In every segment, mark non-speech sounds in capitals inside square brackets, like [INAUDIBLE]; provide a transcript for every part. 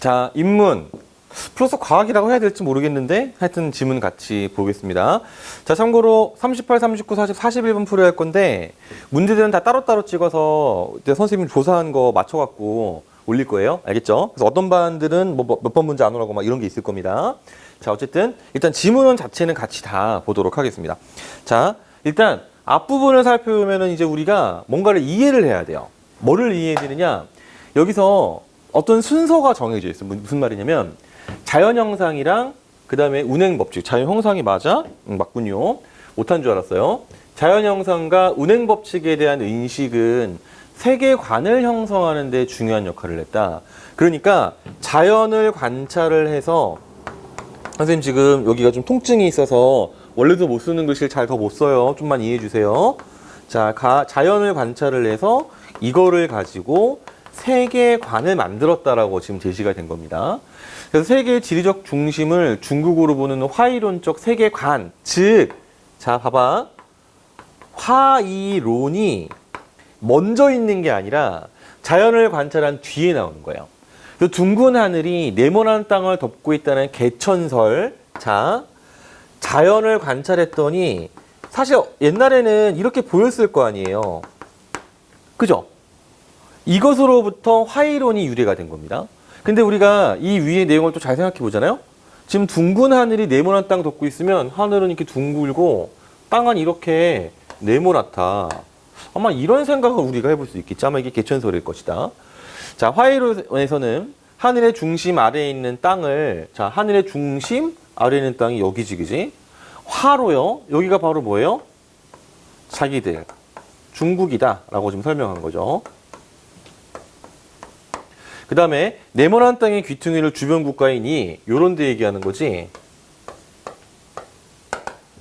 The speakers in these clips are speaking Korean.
자, 인문. 플러스 과학이라고 해야 될지 모르겠는데 하여튼 지문 같이 보겠습니다. 자, 참고로 38, 39, 40, 41번 풀어야 할 건데 문제들은 다 따로따로 찍어서 이제 선생님 조사한 거 맞춰갖고 올릴 거예요. 알겠죠? 그래서 어떤 반들은 뭐 몇 번 문제 안 오라고 막 이런 게 있을 겁니다. 자, 어쨌든 일단 지문 자체는 같이 다 보도록 하겠습니다. 자, 일단 앞부분을 살펴보면은 이제 우리가 뭔가를 이해를 해야 돼요. 뭐를 이해해야 되느냐? 여기서 어떤 순서가 정해져 있어요. 무- 무슨 말이냐면 자연 형상이랑 그다음에 운행 법칙. 자연 형상이 맞아? 응, 맞군요. 못한 줄 알았어요. 자연 형상과 운행 법칙에 대한 인식은 세계관을 형성하는 데 중요한 역할을 했다. 그러니까 자연을 관찰을 해서 선생님 지금 여기가 좀 통증이 있어서 원래도 못 쓰는 글씨를 잘 더 못 써요. 좀만 이해해 주세요. 자, 가, 자연을 관찰을 해서 이거를 가지고 세계관을 만들었다라고 지금 제시가 된 겁니다. 그래서 세계의 지리적 중심을 중국으로 보는 화이론적 세계관, 즉, 자, 봐봐. 화이론이 먼저 있는 게 아니라 자연을 관찰한 뒤에 나오는 거예요. 그 둥근 하늘이 네모난 땅을 덮고 있다는 개천설. 자, 자연을 관찰했더니 사실 옛날에는 이렇게 보였을 거 아니에요. 그죠? 이것으로부터 화이론이 유래가 된 겁니다. 근데 우리가 이 위의 내용을 또 잘 생각해 보잖아요. 지금 둥근 하늘이 네모난 땅 덮고 있으면 하늘은 이렇게 둥글고 땅은 이렇게 네모나다. 아마 이런 생각을 우리가 해볼 수 있겠지. 아마 이게 개천설일 것이다. 자, 화이론에서는 하늘의 중심 아래에 있는 땅을 자, 하늘의 중심 아래에 있는 땅이 여기지, 그지? 화로요. 여기가 바로 뭐예요? 자기들 중국이다라고 지금 설명한 거죠. 그 다음에 네모난 땅의 귀퉁이를 주변 국가인이 요런 데 얘기하는 거지.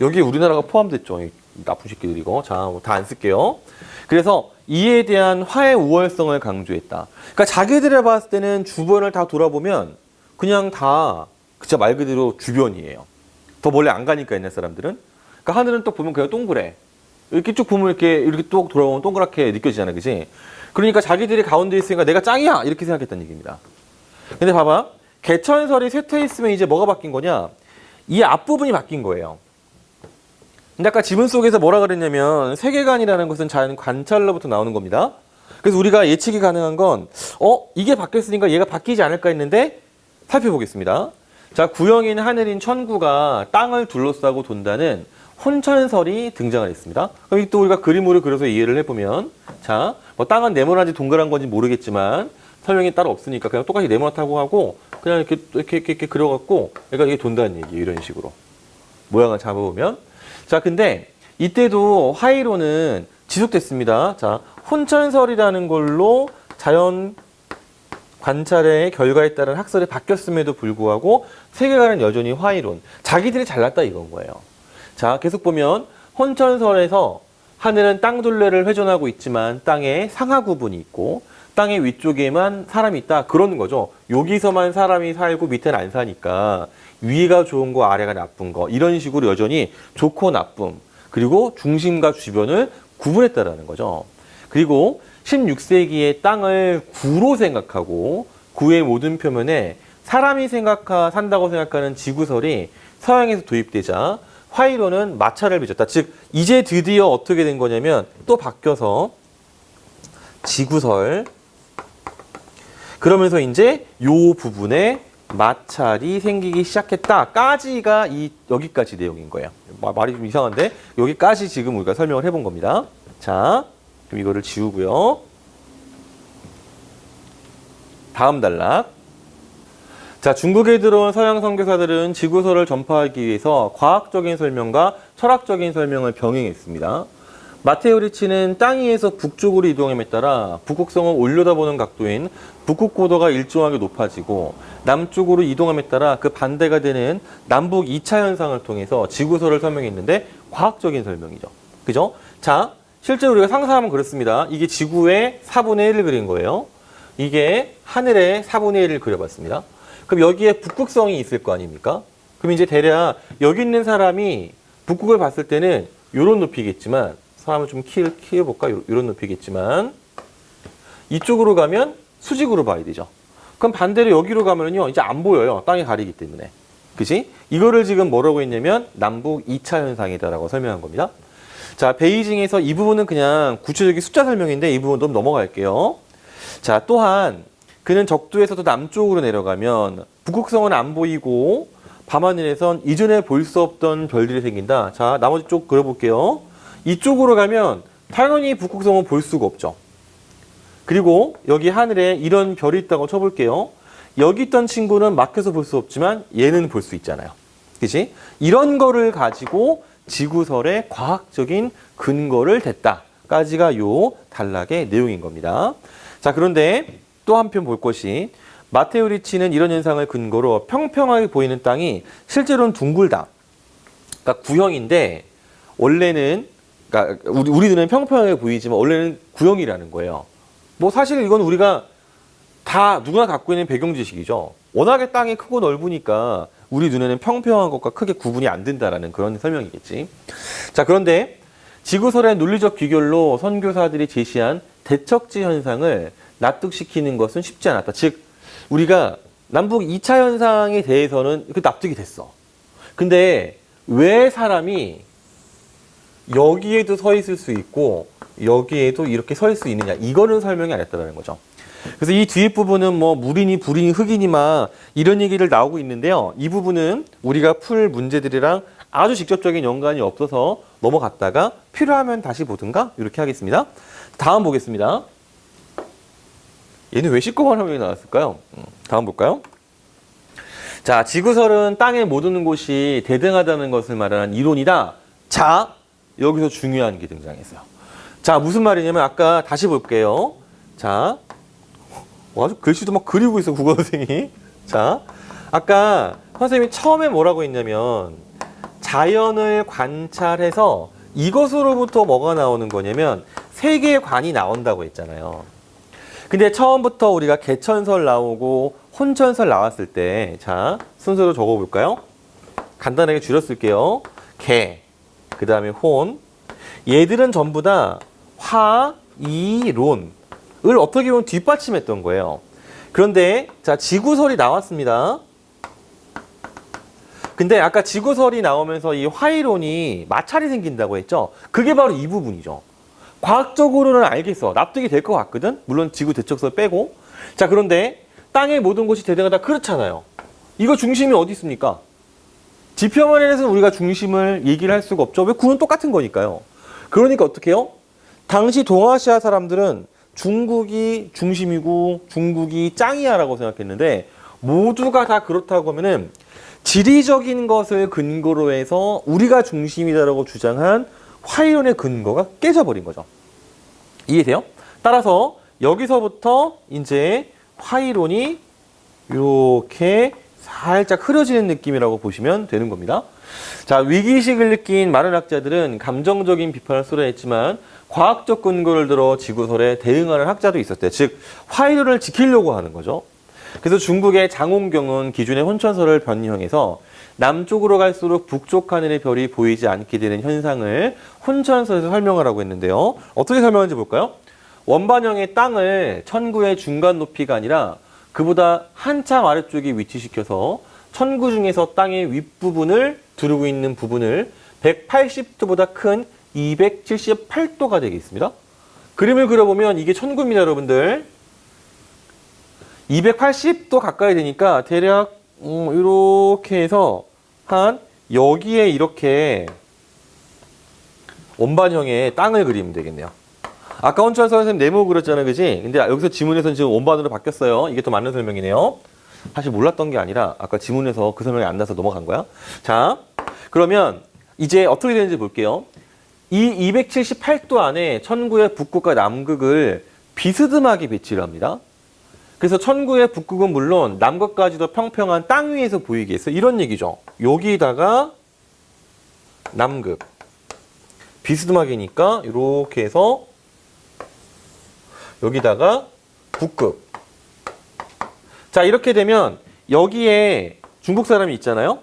여기에 우리나라가 포함됐죠. 이 나쁜 새끼들 이거. 자, 뭐 다 안 쓸게요. 그래서 이에 대한 화의 우월성을 강조했다. 그러니까 자기들을 봤을 때는 주변을 다 돌아보면 그냥 다 진짜 말 그대로 주변이에요. 더 멀리 안 가니까 옛날 사람들은. 그러니까 하늘은 또 보면 그냥 동그래. 이렇게 쭉 보면 이렇게 이렇게 또 돌아오면 동그랗게 느껴지잖아, 그지? 그러니까 자기들이 가운데 있으니까 내가 짱이야 이렇게 생각했다는 얘기입니다. 근데 봐봐, 개천설이 쇠퇴 있으면 이제 뭐가 바뀐 거냐? 이 앞부분이 바뀐 거예요. 근데 아까 지문 속에서 뭐라 그랬냐면 세계관이라는 것은 자연 관찰로부터 나오는 겁니다. 그래서 우리가 예측이 가능한 건 어, 이게 바뀌었으니까 얘가 바뀌지 않을까 했는데 살펴보겠습니다. 자, 구형인 하늘인 천구가 땅을 둘러싸고 돈다는 혼천설이 등장을 했습니다. 그럼 이또 우리가 그림으로 그려서 이해를 해보면 자, 뭐 땅은 네모난지 동그란 건지 모르겠지만 설명이 따로 없으니까 그냥 똑같이 네모나다고 하고 그냥 이렇게 이렇게 이렇게, 이렇게 그려갖고 그러니까 이게 돈다는 얘기 이런 식으로 모양을 잡아보면 자, 근데 이때도 화이로는 지속됐습니다. 자, 혼천설이라는 걸로 자연 관찰의 결과에 따른 학설이 바뀌었음에도 불구하고 세계관은 여전히 화이론. 자기들이 잘났다 이건 거예요. 자, 계속 보면 혼천설에서 하늘은 땅 둘레를 회전하고 있지만 땅에 상하 구분이 있고 땅의 위쪽에만 사람이 있다. 그러는 거죠. 여기서만 사람이 살고 밑에는 안 사니까 위가 좋은 거 아래가 나쁜 거 이런 식으로 여전히 좋고 나쁨 그리고 중심과 주변을 구분했다라는 거죠. 그리고 16세기의 땅을 구로 생각하고 구의 모든 표면에 사람이 생각하 산다고 생각하는 지구설이 서양에서 도입되자 화이로는 마찰을 빚었다. 즉 이제 드디어 어떻게 된 거냐면 또 바뀌어서 지구설 그러면서 이제 요 부분에 마찰이 생기기 시작했다까지가 이 여기까지 내용인 거예요. 마- 말이 좀 이상한데 여기까지 지금 우리가 설명을 해본 겁니다. 자, 그럼 이거를 지우고요. 다음 단락. 자, 중국에 들어온 서양 선교사들은 지구설을 전파하기 위해서 과학적인 설명과 철학적인 설명을 병행했습니다. 마테오 리치는 땅 위에서 북쪽으로 이동함에 따라 북극성을 올려다보는 각도인 북극 고도가 일정하게 높아지고 남쪽으로 이동함에 따라 그 반대가 되는 남북 2차 현상을 통해서 지구설을 설명했는데 과학적인 설명이죠. 그죠? 자, 실제로 우리가 상상하면 그렇습니다. 이게 지구의 4분의 1을 그린 거예요. 이게 하늘의 4분의 1을 그려봤습니다. 그럼 여기에 북극성이 있을 거 아닙니까? 그럼 이제 대략 여기 있는 사람이 북극을 봤을 때는 이런 높이겠지만 사람을 좀 키, 키워볼까? 이런 높이겠지만 이쪽으로 가면 수직으로 봐야 되죠. 그럼 반대로 여기로 가면은요, 이제 안 보여요. 땅이 가리기 때문에. 그지? 이거를 지금 뭐라고 했냐면 남북 2차 현상이다라고 설명한 겁니다. 자, 베이징에서 이 부분은 그냥 구체적인 숫자 설명인데 이 부분 좀 넘어갈게요. 자, 또한 그는 적도에서도 남쪽으로 내려가면 북극성은 안 보이고 밤하늘에선 이전에 볼 수 없던 별들이 생긴다. 자, 나머지 쪽 그려볼게요. 이쪽으로 가면 당연히 북극성은 볼 수가 없죠. 그리고 여기 하늘에 이런 별이 있다고 쳐볼게요. 여기 있던 친구는 막혀서 볼 수 없지만 얘는 볼 수 있잖아요. 그지? 이런 거를 가지고 지구설의 과학적인 근거를 댔다까지가 요 단락의 내용인 겁니다. 자, 그런데 또 한편 볼 것이 마테오 리치는 이런 현상을 근거로 평평하게 보이는 땅이 실제로는 둥글다. 그러니까 구형인데 원래는 그러니까 우리 우리 눈에는 평평하게 보이지만 원래는 구형이라는 거예요. 뭐 사실 이건 우리가 다 누구나 갖고 있는 배경 지식이죠. 워낙에 땅이 크고 넓으니까 우리 눈에는 평평한 것과 크게 구분이 안 된다라는 그런 설명이겠지. 자, 그런데 지구설의 논리적 귀결로 선교사들이 제시한 대척지 현상을 납득시키는 것은 쉽지 않았다. 즉, 우리가 남북 2차 현상에 대해서는 그 납득이 됐어. 근데 왜 사람이 여기에도 서 있을 수 있고 여기에도 이렇게 서 있을 수 있느냐 이거는 설명이 안 했다는 거죠. 그래서 이 뒤에 부분은 뭐 물이니 불이니 흙이니 막 이런 얘기를 나오고 있는데요. 이 부분은 우리가 풀 문제들이랑 아주 직접적인 연관이 없어서 넘어갔다가 필요하면 다시 보든가 이렇게 하겠습니다. 다음 보겠습니다. 얘는 왜 시꺼먼 화면이 나왔을까요? 음, 다음 볼까요? 자, 지구설은 못 오는 곳이 대등하다는 것을 말하는 이론이다. 자, 여기서 중요한 게 등장했어요. 자, 무슨 말이냐면 아까 다시 볼게요. 자, 와, 아주 글씨도 막 그리고 있어, 국어 선생님이. 자, 아까 선생님이 처음에 뭐라고 했냐면 자연을 관찰해서 이것으로부터 뭐가 나오는 거냐면 세계관이 나온다고 했잖아요. 근데 처음부터 우리가 개천설 나오고 혼천설 나왔을 때, 자, 순서로 적어볼까요? 간단하게 줄였을게요. 개, 그 다음에 혼. 얘들은 전부 다 화, 이, 론을 어떻게 보면 뒷받침했던 거예요. 그런데, 자, 지구설이 나왔습니다. 근데 아까 지구설이 나오면서 이 화이론이 마찰이 생긴다고 했죠? 그게 바로 이 부분이죠. 과학적으로는 알겠어. 납득이 될 것 같거든? 물론 지구 대척설 빼고. 자, 그런데 땅의 모든 곳이 대등하다. 그렇잖아요. 이거 중심이 어디 있습니까? 지표면에서는 우리가 중심을 얘기를 할 수가 없죠. 왜 구는 똑같은 거니까요. 그러니까 어떻게 해요? 당시 동아시아 사람들은 중국이 중심이고 중국이 짱이야라고 생각했는데 모두가 다 그렇다고 하면은 지리적인 것을 근거로 해서 우리가 중심이다라고 주장한 화이론의 근거가 깨져버린 거죠. 이해돼요? 따라서 여기서부터 이제 화이론이 이렇게 살짝 흐려지는 느낌이라고 보시면 되는 겁니다. 자, 위기의식을 느낀 많은 학자들은 감정적인 비판을 쏟아냈지만 과학적 근거를 들어 지구설에 대응하는 학자도 있었대요. 즉, 화이론을 지키려고 하는 거죠. 그래서 중국의 장홍경은 기존의 혼천설을 변형해서 남쪽으로 갈수록 북쪽 하늘의 별이 보이지 않게 되는 현상을 혼천설에서 설명을 하고 있는데요. 어떻게 설명하는지 볼까요? 원반형의 땅을 천구의 중간 높이가 아니라 그보다 한참 아래쪽에 위치시켜서 천구 중에서 땅의 윗부분을 두르고 있는 부분을 180도보다 큰 278도가 되겠습니다. 그림을 그려보면 이게 천구입니다, 여러분들. 280도 가까이 되니까 대략 음, 이렇게 해서 한 여기에 이렇게 원반형의 땅을 그리면 되겠네요. 아까 원천 선생님 네모 그렸잖아요, 그지? 근데 여기서 지문에서는 지금 원반으로 바뀌었어요. 이게 더 맞는 설명이네요. 사실 몰랐던 게 아니라 아까 지문에서 그 설명이 안 나서 넘어간 거야. 자, 그러면 이제 어떻게 되는지 볼게요. 이 278도 안에 천구의 북극과 남극을 비스듬하게 배치를 합니다. 그래서 천구의 북극은 물론 남극까지도 평평한 땅 위에서 보이게 해서 이런 얘기죠. 여기다가 남극 비스듬하게니까 이렇게 해서 여기다가 북극. 자 이렇게 되면 여기에 중국 사람이 있잖아요.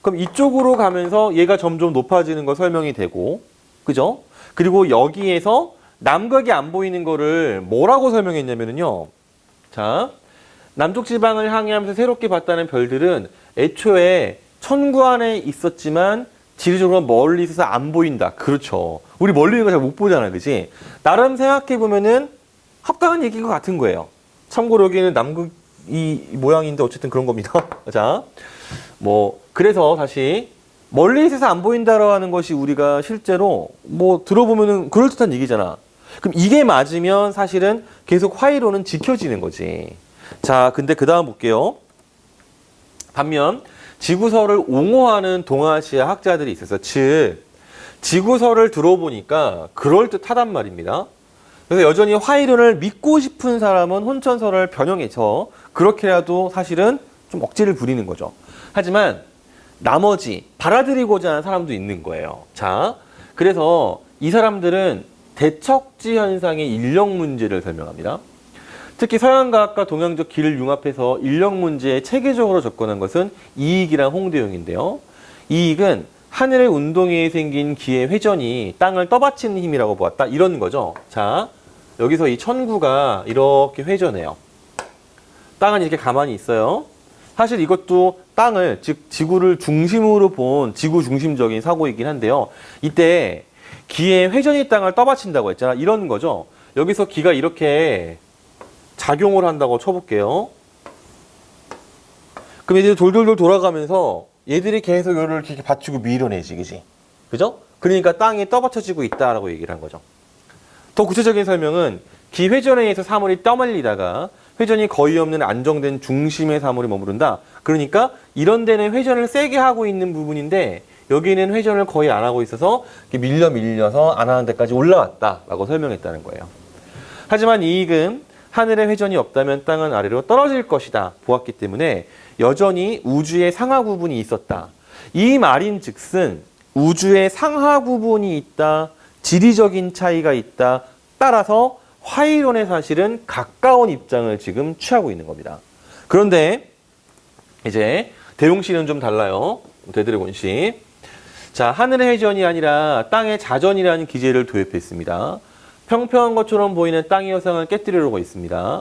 그럼 이쪽으로 가면서 얘가 점점 높아지는 거 설명이 되고, 그죠? 그리고 여기에서 남극이 안 보이는 거를 뭐라고 설명했냐면요. 자, 남쪽 지방을 항해하면서 새롭게 봤다는 별들은 애초에 천구 안에 있었지만 지리적으로 멀리 있어서 안 보인다. 그렇죠. 우리 멀리 있는 거 잘 못 보잖아, 그지? 나름 생각해 보면은 합당한 얘기인 것 같은 거예요. 참고로 여기는 남극 이 모양인데 어쨌든 그런 겁니다. [LAUGHS] 자, 뭐 그래서 다시 멀리 있어서 안 보인다라고 하는 것이 우리가 실제로 뭐 들어보면은 그럴듯한 얘기잖아. 그럼 이게 맞으면 사실은 계속 화이로는 지켜지는 거지. 자, 근데 그 다음 볼게요. 반면 지구설을 옹호하는 동아시아 학자들이 있어서 즉 지구설을 들어보니까 그럴듯하단 말입니다. 그래서 여전히 화이론을 믿고 싶은 사람은 혼천설을 변형해서 그렇게라도 사실은 좀 억지를 부리는 거죠. 하지만 나머지 받아들이고자 하는 사람도 있는 거예요. 자, 그래서 이 사람들은 대척지 현상의 인력 문제를 설명합니다. 특히 서양과학과 동양적 길을 융합해서 인력 문제에 체계적으로 접근한 것은 이익이란 홍대용인데요. 이익은 하늘의 운동에 생긴 기의 회전이 땅을 떠받치는 힘이라고 보았다. 이런 거죠. 자, 여기서 이 천구가 이렇게 회전해요. 땅은 이렇게 가만히 있어요. 사실 이것도 땅을, 즉, 지구를 중심으로 본 지구 중심적인 사고이긴 한데요. 이때 기의 회전이 땅을 떠받친다고 했잖아. 이런 거죠. 여기서 기가 이렇게 작용을 한다고 쳐볼게요. 그럼 얘들이 돌돌돌 돌아가면서 얘들이 계속 요를 이렇게 받치고 밀어내지, 그지? 그죠? 그러니까 땅이 떠받쳐지고 있다라고 얘기를 한 거죠. 더 구체적인 설명은 기 회전에 의해서 사물이 떠밀리다가 회전이 거의 없는 안정된 중심의 사물이 머무른다. 그러니까 이런 데는 회전을 세게 하고 있는 부분인데 여기는 회전을 거의 안 하고 있어서 밀려 밀려서 안 하는 데까지 올라왔다라고 설명했다는 거예요. 하지만 이익은 하늘의 회전이 없다면 땅은 아래로 떨어질 것이다 보았기 때문에 여전히 우주의 상하 구분이 있었다. 이 말인 즉슨 우주의 상하 구분이 있다. 지리적인 차이가 있다. 따라서 화이론의 사실은 가까운 입장을 지금 취하고 있는 겁니다. 그런데 이제 대용 씨는 좀 달라요. 데드래곤 씨. 자, 하늘의 회전이 아니라 땅의 자전이라는 기제를 도입했습니다. 평평한 것처럼 보이는 땅의 여상을 깨뜨리려고 있습니다.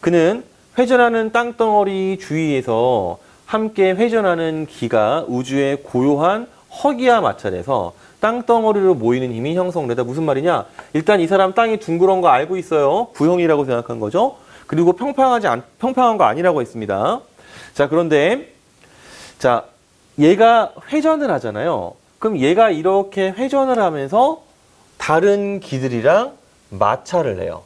그는 회전하는 땅덩어리 주위에서 함께 회전하는 기가 우주의 고요한 허기와 마찰해서 땅덩어리로 모이는 힘이 형성되다. 무슨 말이냐? 일단 이 사람 땅이 둥그런 거 알고 있어요. 부형이라고 생각한 거죠. 그리고 평평하지 않, 평평한 거 아니라고 했습니다. 자, 그런데 자, 얘가 회전을 하잖아요. 그럼 얘가 이렇게 회전을 하면서 다른 기들이랑 마찰을 해요.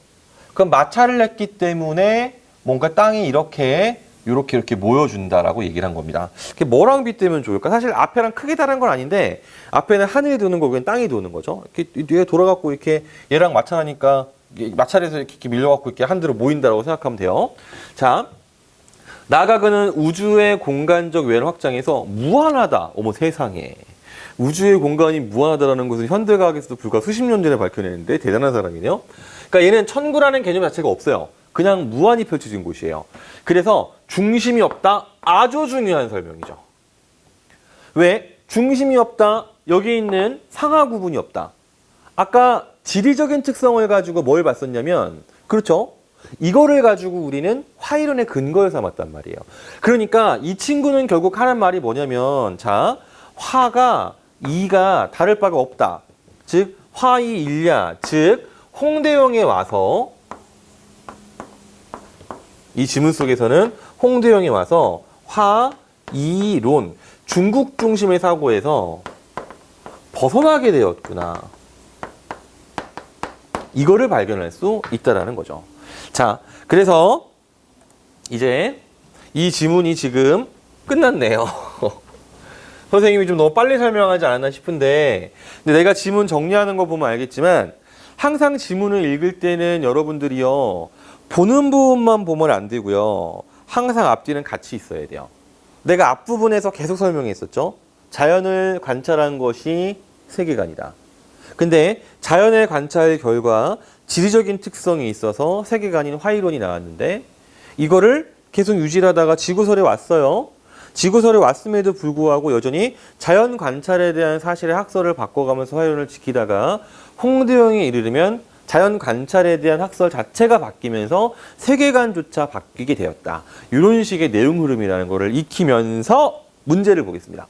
그럼 마찰을 했기 때문에 뭔가 땅이 이렇게 이렇게 이렇게 모여준다라고 얘기를 한 겁니다. 그게 뭐랑 빗대면 좋을까? 사실 앞에랑 크게 다른 건 아닌데 앞에는 하늘이 도는 거고 여기는 땅이 도는 거죠. 이렇게 뒤에 돌아갖고 이렇게 얘랑 마찰하니까 마찰해서 이렇게 밀려갖고 이렇게 한 대로 모인다라고 생각하면 돼요. 자, 나가그는 우주의 공간적 외를 확장해서 무한하다. 어머 세상에. 우주의 공간이 무한하다라는 것은 현대과학에서도 불과 수십 년 전에 밝혀냈는데 대단한 사람이네요. 그러니까 얘는 천구라는 개념 자체가 없어요. 그냥 무한히 펼쳐진 곳이에요. 그래서 중심이 없다. 아주 중요한 설명이죠. 왜? 중심이 없다. 여기 있는 상하 구분이 없다. 아까 지리적인 특성을 가지고 뭘 봤었냐면, 그렇죠? 이거를 가지고 우리는 화이론의 근거를 삼았단 말이에요. 그러니까 이 친구는 결국 하는 말이 뭐냐면, 자, 화가 이가 다를 바가 없다. 즉, 화이 일야, 즉, 홍대용에 와서 이 지문 속에서는 홍대영이 와서 화, 이론, 중국 중심의 사고에서 벗어나게 되었구나. 이거를 발견할 수 있다라는 거죠. 자, 그래서 이제 이 지문이 지금 끝났네요. [LAUGHS] 선생님이 좀 너무 빨리 설명하지 않았나 싶은데, 근데 내가 지문 정리하는 거 보면 알겠지만, 항상 지문을 읽을 때는 여러분들이요, 보는 부분만 보면 안 되고요. 항상 앞뒤는 같이 있어야 돼요. 내가 앞부분에서 계속 설명했었죠. 자연을 관찰한 것이 세계관이다. 근데 자연의 관찰 결과 지리적인 특성이 있어서 세계관인 화이론이 나왔는데 이거를 계속 유지하다가 지구설에 왔어요. 지구설에 왔음에도 불구하고 여전히 자연 관찰에 대한 사실의 학설을 바꿔가면서 화이론을 지키다가 홍대영에 이르르면 자연 관찰에 대한 학설 자체가 바뀌면서 세계관조차 바뀌게 되었다. 이런 식의 내용 흐름이라는 거를 익히면서 문제를 보겠습니다.